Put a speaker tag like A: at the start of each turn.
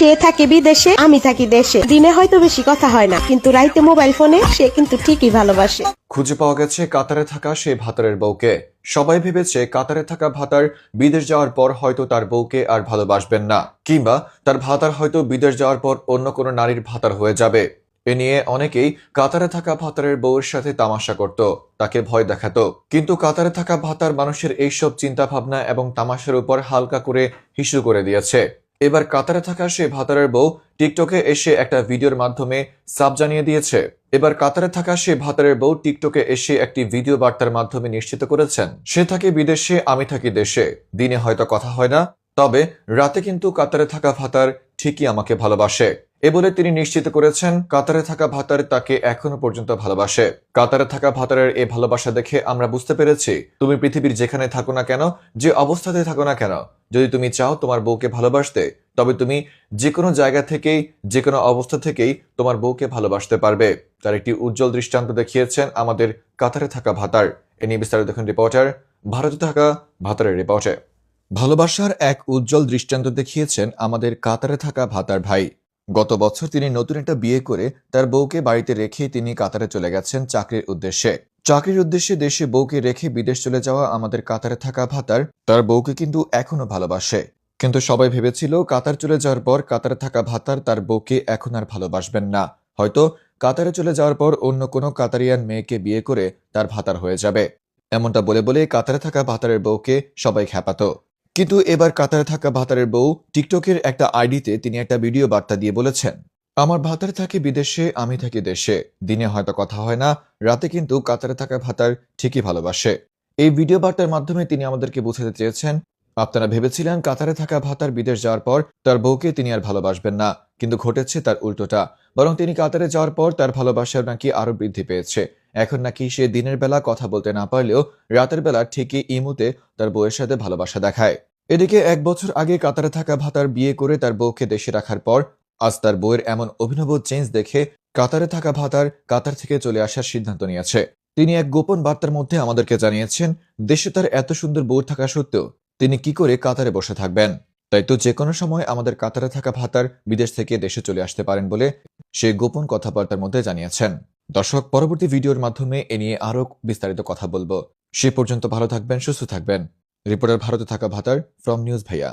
A: সে থাকে বিদেশে, আমি থাকি দেশে। দিনে হয়তো বেশি কথা হয় না, কিন্তু রাইতে মোবাইল ফোনে সে কিন্তু ঠিকই ভালোবাসে।
B: খুঁজে পাওয়া গেছে কাতারে থাকা সেই ভাতারের বউকে। সবাই ভেবেছে কাতারে থাকা ভাতার বিদেশ যাওয়ার পর হয়তো তার বউকে আর ভালোবাসবেন না, কিংবা তার ভাতার হয়তো বিদেশ যাওয়ার পর অন্য কোনো নারীর ভাতার হয়ে যাবে। এ নিয়ে অনেকেই কাতারে থাকা ভাতারের বউয়ের সাথে তামাশা করত, তাকে ভয় দেখাতো। কিন্তু কাতারে থাকা ভাতার মানুষের এইসব চিন্তা ভাবনা এবং তামাশার উপর হালকা করে হিসু করে দিয়েছে। এবার কাতারে থাকা সে ভাতারের বউ টিকটকে এসে একটা ভিডিওর মাধ্যমে সাব জানিয়ে দিয়েছে। এবার কাতারে থাকা সে ভাতারের বউ টিকটকে এসে একটি ভিডিও বার্তার মাধ্যমে নিশ্চিত করেছেন। সে থাকে বিদেশে, আমি থাকি দেশে। দিনে হয়তো কথা হয় না, তবে রাতে কিন্তু কাতারে থাকা ভাতার ঠিকই আমাকে ভালোবাসে। এ বলে তিনি নিশ্চিত করেছেন, কাতারে থাকা ভাতার তাকে এখনও পর্যন্ত ভালোবাসে। কাতারে থাকা ভাতারের এ ভালোবাসা দেখে আমরা বুঝতে পেরেছি, তুমি পৃথিবীর যেখানে থাকো না কেন, যে অবস্থাতে থাকো না কেন যদি তুমি চাও তোমার বউকে ভালোবাসতে, তবে তুমি যে কোনো জায়গা থেকেই যে কোনো অবস্থা থেকেই তোমার বউকে ভালোবাসতে পারবে। তার একটি উজ্জ্বল দৃষ্টান্ত দেখিয়েছেন আমাদের কাতারে থাকা ভাতার। এ নিয়ে বিস্তারিত দেখুন রিপোর্টার ভারতে থাকা ভাতারের রিপোর্টে। ভালোবাসার এক উজ্জ্বল দৃষ্টান্ত দেখিয়েছেন আমাদের কাতারে থাকা ভাতার ভাই। গত বছর তিনি নতুন একটা বিয়ে করে তার বউকে বাড়িতে রেখে তিনি কাতারে চলে গেছেন চাকরির উদ্দেশ্যে। চাকরির উদ্দেশ্যে দেশে বউকে রেখে বিদেশ চলে যাওয়া আমাদের কাতারে থাকা ভাতার, তার বউকে কিন্তু এখনও ভালোবাসে। কিন্তু সবাই ভেবেছিল কাতার চলে যাওয়ার পর কাতারে থাকা ভাতার, তার বউকে এখন আর ভালোবাসবেন না। হয়তো কাতারে চলে যাওয়ার পর অন্য কোনো কাতারিয়ান মেয়েকে বিয়ে করে তার ভাতার হয়ে যাবে। এমনটা বলে বলে কাতারে থাকা ভাতারের বউকে সবাই খ্যাপাতো। কিন্তু এবার কাতারে থাকা ভাতারের বউ টিকটকের একটা আইডিতে তিনি একটা ভিডিও বার্তা দিয়ে বলেছেন। আমার ভাতার থাকে বিদেশে, আমি থাকি দেশে। দিনে হয়তো কথা হয় না, রাতে কিন্তু কাতারে থাকা ভাতার ঠিকই ভালোবাসে। এই ভিডিও বার্তার মাধ্যমে তিনি আমাদেরকে বোঝাতে চেয়েছেন, আপনারা ভেবেছিলেন কাতারে থাকা ভাতার বিদেশ যাওয়ার পর তার বউকে তিনি আর ভালোবাসবেন না, কিন্তু ঘটেছে তার উল্টোটা। বরং তিনি কাতারে যাওয়ার পর তার ভালোবাসা নাকি আরও বৃদ্ধি পেয়েছে। এখন নাকি সে দিনের বেলা কথা বলতে না পারলেও রাতের বেলা ঠিকই ইমুতে তার বউয়ের সাথে ভালোবাসা দেখায়। এদিকে এক বছর আগে কাতারে থাকা ভাতার বিয়ে করে তার বউকে দেশে রাখার পর আজ তার বউয়ের এমন অভিনব চেঞ্জ দেখে কাতারে থাকা ভাতার কাতার থেকে চলে আসার সিদ্ধান্ত নিয়েছে। তিনি এক গোপন বার্তার মধ্যে আমাদেরকে জানিয়েছেন, দেশে তার এত সুন্দর বউ থাকা সত্ত্বেও তিনি কি করে কাতারে বসে থাকবেন? তাই তো যে কোনো সময় আমাদের কাতারে থাকা ভাতার বিদেশ থেকে দেশে চলে আসতে পারেন বলে সে গোপন কথাবার্তার মধ্যে জানিয়েছেন। দর্শক, পরবর্তী ভিডিওর মাধ্যমে এ নিয়ে আরও বিস্তারিত কথা বলব। সে পর্যন্ত ভালো থাকবেন, সুস্থ থাকবেন। রিপোর্টার ভারতে থাকা ভাতার, ফ্রম নিউজ ভাইয়া।